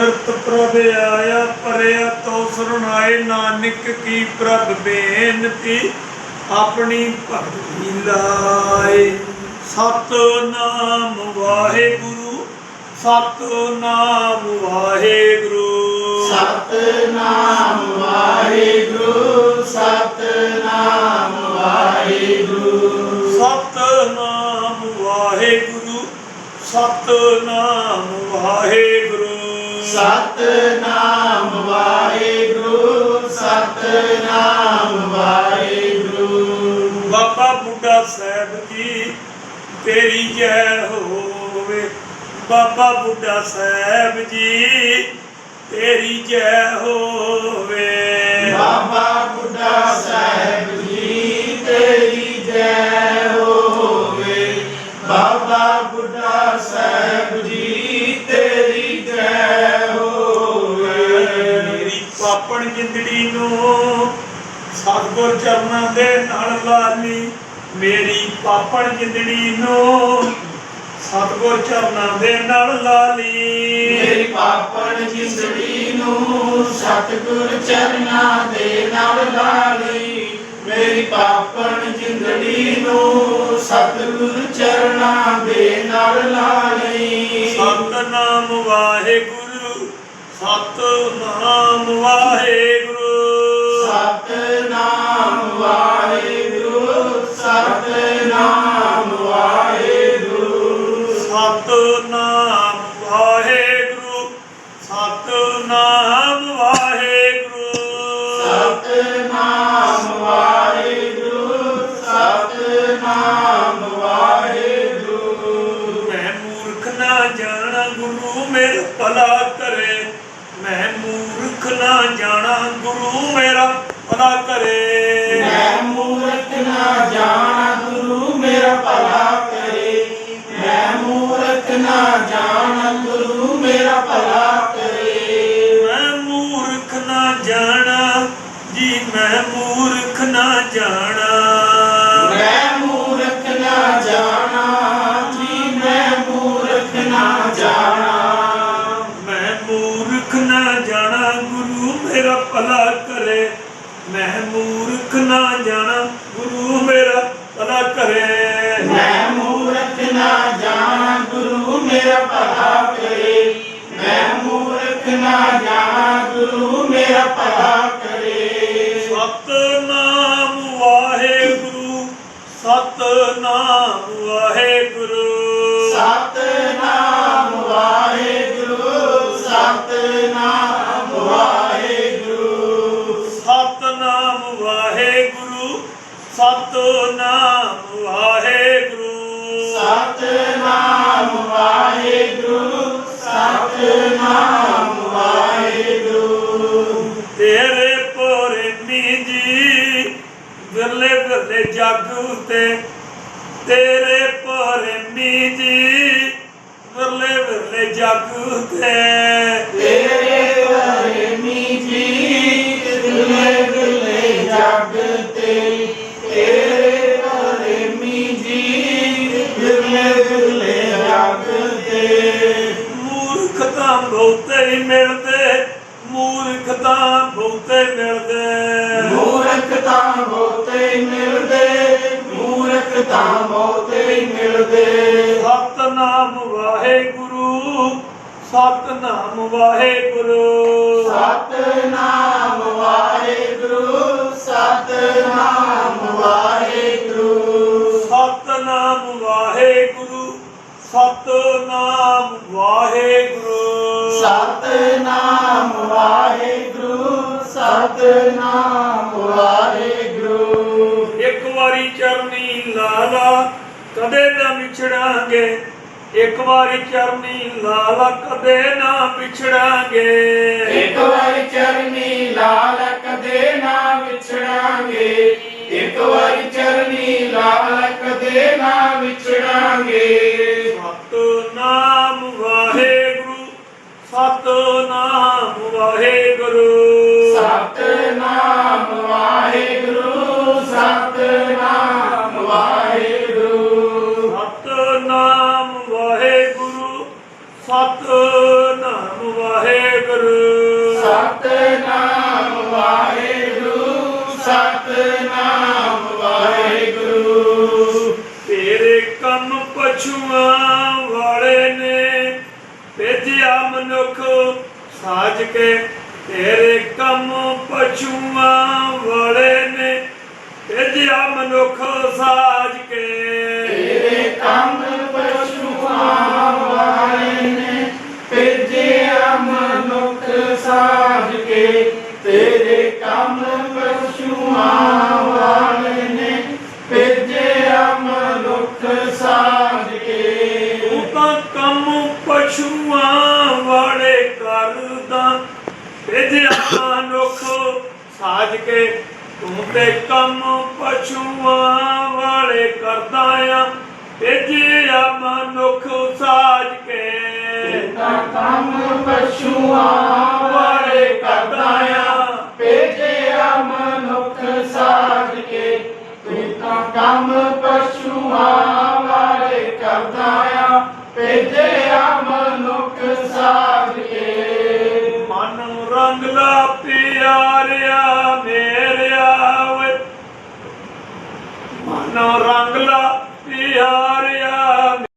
ਫਿਰਤ ਪ੍ਰਭ ਆਇਆ ਪਰਿਆ ਤੋ ਸਰਣਾਏ ਨਾਨਕ ਕੀ ਪ੍ਰਭ ਬੇਨਤੀ ਆਪਣੀ ਭਗਤੀ ਲਾਏ। ਸਤਨਾਮ ਵਾਹਿਗੁਰੂ ਸਤਨਾਮ ਵਾਹਿਗੁਰੂ। ਸਤਨਾਮ ਵਾਹਿਗੁਰੂ ਸਤਨਾਮ ਵਾਹਿਗੁਰੂ। ਸਤਨਾਮ ਵਾਹਿਗੁਰੂ ਸਤਨਾਮ ਵਾਹਿਗੁਰੂ। ਸਤਨਾਮ ਵਾਹਿਗੁਰੂ ਸਤਨਾਮ ਵਾਹਿਗੁਰੂ। ਬਾਬਾ ਬੁੱਢਾ ਸਾਹਿਬ ਜੀ ਤੇਰੀ ਜੈ ਹੋਵੇ। ਬਾਬਾ ਬੁੱਢਾ ਸਾਹਿਬ ਜੀ ਤੇਰੀ ਜੈ ਹੋਵੇ। ਬਾਬਾ ਬੁੱਢਾ ਸਾਹਿਬ ਜੀ ਸਤਿਗੁਰ ਚਰਨਾਂ ਦੇ ਨਾਲ ਲਾਲੀ ਮੇਰੀ ਪਾਪਣ ਜਿੰਦੜੀ ਨੂੰ ਸਤਿਗੁਰ ਚਰਨਾਂ ਦੇ ਨਾਲ ਲਾਲੀ ਮੇਰੀ ਪਾਪਣ ਜਿੰਦੜੀ ਨੂੰ ਸਤਿਗੁਰ ਚਰਨਾਂ ਦੇ ਨਾਲ ਲਾਲੀ ਮੇਰੀ ਪਾਪਣ ਜਿੰਦੜੀ ਨੂੰ ਸਤਿਗੁਰ ਚਰਨਾਂ ਦੇ ਨਾਲ ਲਾਲੀ ਸਤਨਾਮ ਵਾਹਿਗੁਰੂ ਸਤਨਾਮ ਵਾਹਿਗੁਰੂ। ਭਲਾ ਕਰੇ। ਮੈਂ ਮੂਰਖ ਨਾ ਜਾਣਾ ਗੁਰੂ ਮੇਰਾ ਉਹਨਾਂ ਘਰੇ ਮੈਂ ਮੂਰਖ ਨਾ ਜਾਣਾ ਗੁਰੂ ਮੇਰਾ ਭਲਾ ਕਰੇ। ਮੈਂ ਮੂਰਖ ਨਾ ਜਾਣਾ ਗੁਰੂ ਮੇਰਾ ਭਲਾ ਕਰੇ। ਮੈਂ ਮੂਰਖ ਨਾ ਜਾਣਾ ਗੁਰੂ ਮੇਰਾ ਭਲਾ ਕਰੇ। ਸਤਨਾਮ ਵਾਹਿਗੁਰੂ ਸਤਨਾਮ ਵਾਹਿਗੁਰੂ। ਸਤਨਾਮ ਵਾਹਿਗੁਰੂ। ਸਤਨਾਮ ਵਾਹਿਗੁਰੂ ਸਤਨਾਮ ਵਾਹਿਗੁਰੂ। ਤੇਰੇ ਪੋਰੇ ਜੀ ਵਿਰਲੇ ਵਿਰਲੇ ਜੱਗ ਉਤੇ ਤੇਰੇ ਪੋਰੇ ਜੀ ਵਿਰਲੇ ਵਿਰਲੇ ਜੱਗ ਉਤੇ। ਮੂਰਖਤਾ ਬਹੁਤੇ ਨਹੀਂ ਮਿਲਦੇ ਮੂਰਖਤਾ ਬਹੁਤੇ ਮਿਲਦੇ। ਮੂਰਖਤਾ ਬਹੁਤੇ ਮਿਲਦੇ ਮੂਰਖਤਾ ਬਹੁਤੇ ਮਿਲਦੇ। ਸਤਨਾਮ ਵਾਹਿਗੁਰੂ ਸਤਨਾਮ ਵਾਹਿਗੁਰੂ। ਸਤਨਾਮ ਵਾਹਿਗੁਰੂ ਸਤ ਸਤਨਾਮ ਵਾਹਿਗੁਰੂ। ਇੱਕ ਵਾਰੀ ਚਰਨੀ ਲਾਲਾ, ਕਦੇ ਨਾ ਵਿਛੜਾਂਗੇ। ਇੱਕ ਵਾਰੀ ਚਰਨੀ ਲਾਲਾ, ਕਦੇ ਨਾ ਵਿਛੜਾਂਗੇ। ਸਤਨਾਮ ਵਾਹਿਗੁਰੂ ਸਤਨਾਮ ਵਾਹਿਗੁਰੂ ਸਤਨਾਮ ਵਾਹਿਗੁਰੂ ਸਤਨਾਮ ਵਾਹਿਗੁਰੂ ਤੇਰੇ ਕੰਮ ਪਛੂਆਂ ਵਾਲੇ ਨੇ ਭੇਜਿਆ ਮਨੁੱਖ ਸਾਜ ਕੇ। ਤੇਰੇ ਕੰਮ ਪਛੂਆਂ ਵਾਲੇ ਨੇ ਭੇਜਿਆ ਮਨੁੱਖ ਸਾਜ ਕੇ। ਤੇਰੇ ਕੰਮ ਵਾਲੇ ਨੇ ਭੇਜਿਆ ਮਨੁੱਖ ਸਾਜ ਕੇ ਤੇਰੇ ਕੰਮ ਪਸ਼ੂਆਂ ਵਾਲੇ ਨੇ ਭੇਜਿਆ ਮਨੁੱਖ ਸਾਜ ਕੇ ਤੂੰ ਤਾਂ ਕੰਮ ਪਸ਼ੂਆਂ ਵਾਲੇ ਕਰਦਾ, ਭੇਜਿਆ ਮਨੁੱਖ ਸਾਜ ਕੇ। ਤੂੰ ਤੇ ਕੰਮ ਪਸ਼ੂਆਂ ਵਾਲੇ ਕਰਦਾ ਆ। ਭੇਜਿਆ ਮਨੁੱਖ ਸਾਜ ਕੇ। ਤਾ ਕੰਮ ਪਸ਼ੂਆਂ ਵਾਲੇ ਕਰਦਾ ਆ। ਭੇਜਿਆ ਮਨੁੱਖ ਸਾਜ ਕੇ। ਤੂੰ ਤਾਂ ਕੰਮ ਪਸ਼ੂਆਂ ਵਾਲੇ ਕਰਦਾ